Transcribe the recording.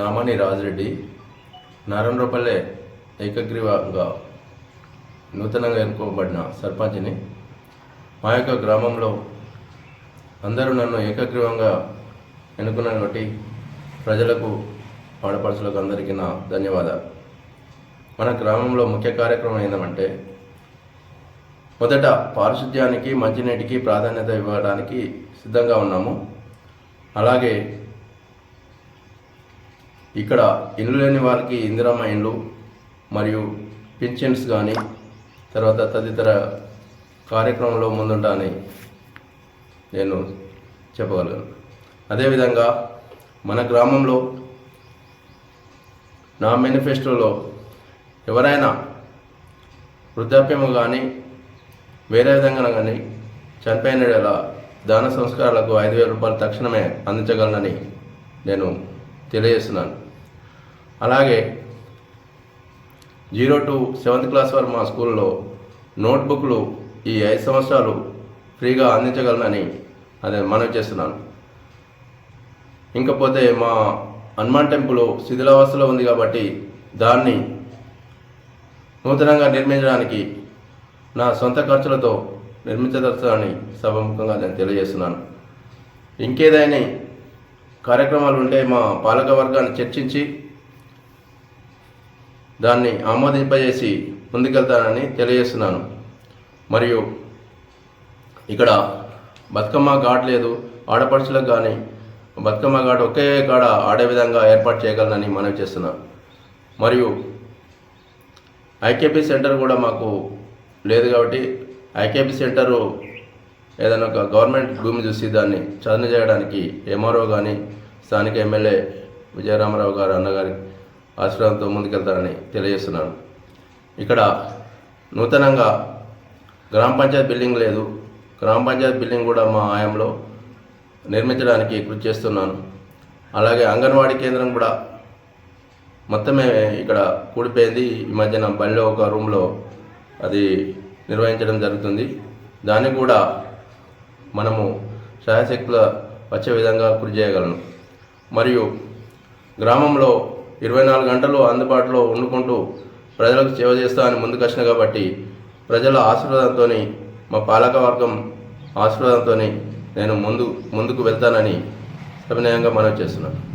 నామని రాజరెడ్డి నారాయణరావుపల్లె ఏకగ్రీవంగా నూతనంగా ఎన్నుకోబడిన సర్పంచ్ని. మా యొక్క గ్రామంలో అందరూ నన్ను ఏకగ్రీవంగా ఎన్నుకున్నాను కాబట్టి ప్రజలకు ఆడపడుచులకు అందరికీ నా ధన్యవాదాలు. మన గ్రామంలో ముఖ్య కార్యక్రమం ఏంటంటే మొదట పారిశుద్ధ్యానికి మంచినీటికి ప్రాధాన్యత ఇవ్వడానికి సిద్ధంగా ఉన్నాము. అలాగే ఇక్కడ ఇల్లు లేని వారికి ఇందిరమ్మ ఇండ్లు మరియు పింఛన్స్ కానీ తర్వాత తదితర కార్యక్రమంలో ముందుంటానని నేను చెప్పగలను. అదేవిధంగా మన గ్రామంలో నా మేనిఫెస్టోలో ఎవరైనా వృద్ధాప్యము కానీ వేరే విధంగా కానీ చనిపోయిన దాన సంస్కారాలకు ఐదు వేల రూపాయలు తక్షణమే అందించగలనని నేను తెలియజేస్తున్నాను. అలాగే జీరో టు సెవెంత్ క్లాస్ వరకు మా స్కూల్లో నోట్బుక్లు ఈ ఐదు సంవత్సరాలు ఫ్రీగా అందించగలనని అదే మనవి చేస్తున్నాను. ఇంకపోతే మా హనుమాన్ టెంపుల్ శిథిలావస్థలో ఉంది కాబట్టి దాన్ని నూతనంగా నిర్మించడానికి నా సొంత ఖర్చులతో నిర్మించదలుచుని సభముఖంగా నేను తెలియజేస్తున్నాను. ఇంకేదైనా కార్యక్రమాలు ఉంటే మా పాలక వర్గాన్ని చర్చించి దాన్ని ఆమోదింపజేసి ముందుకెళ్తానని తెలియజేస్తున్నాను. మరియు ఇక్కడ బతుకమ్మ ఘాట్ లేదు ఆడపడుచులకు కానీ బతుకమ్మ ఘాట్ ఒకే కాడ ఆడే విధంగా ఏర్పాటు చేయగలనని మనవి చేస్తున్నాను. మరియు ఐకేపీ సెంటర్ కూడా మాకు లేదు కాబట్టి ఐకేపీ సెంటరు ఏదైనా ఒక గవర్నమెంట్ భూమి చూసి దాన్ని చదును చేయడానికి ఎంఆర్ఓ కానీ స్థానిక ఎమ్మెల్యే విజయరామారావు గారు అన్నగారి ఆశీర్వాదంతో ముందుకెళ్తారని తెలియజేస్తున్నాను. ఇక్కడ నూతనంగా గ్రామ పంచాయతీ బిల్డింగ్ లేదు. గ్రామ పంచాయతీ బిల్డింగ్ కూడా మా ఆయంలో నిర్మించడానికి కృషి చేస్తున్నాను. అలాగే అంగన్వాడీ కేంద్రం కూడా మొత్తమే ఇక్కడ కూడిపోయింది. ఈ మధ్యన బడిలో ఒక రూమ్లో అది నిర్వహించడం జరుగుతుంది. దాన్ని కూడా మనము సహాయశక్తుల వచ్చే విధంగా కృషి చేయగలను. మరియు గ్రామంలో ఇరవై నాలుగు గంటలు అందుబాటులో వండుకుంటూ ప్రజలకు సేవ చేస్తా అని ముందు వచ్చిన కాబట్టి ప్రజల ఆశీర్వాదంతో మా పాలకవర్గం ఆశీర్వాదంతో నేను ముందు ముందుకు వెళ్తానని సవినయంగా మనవి చేస్తున్నాను.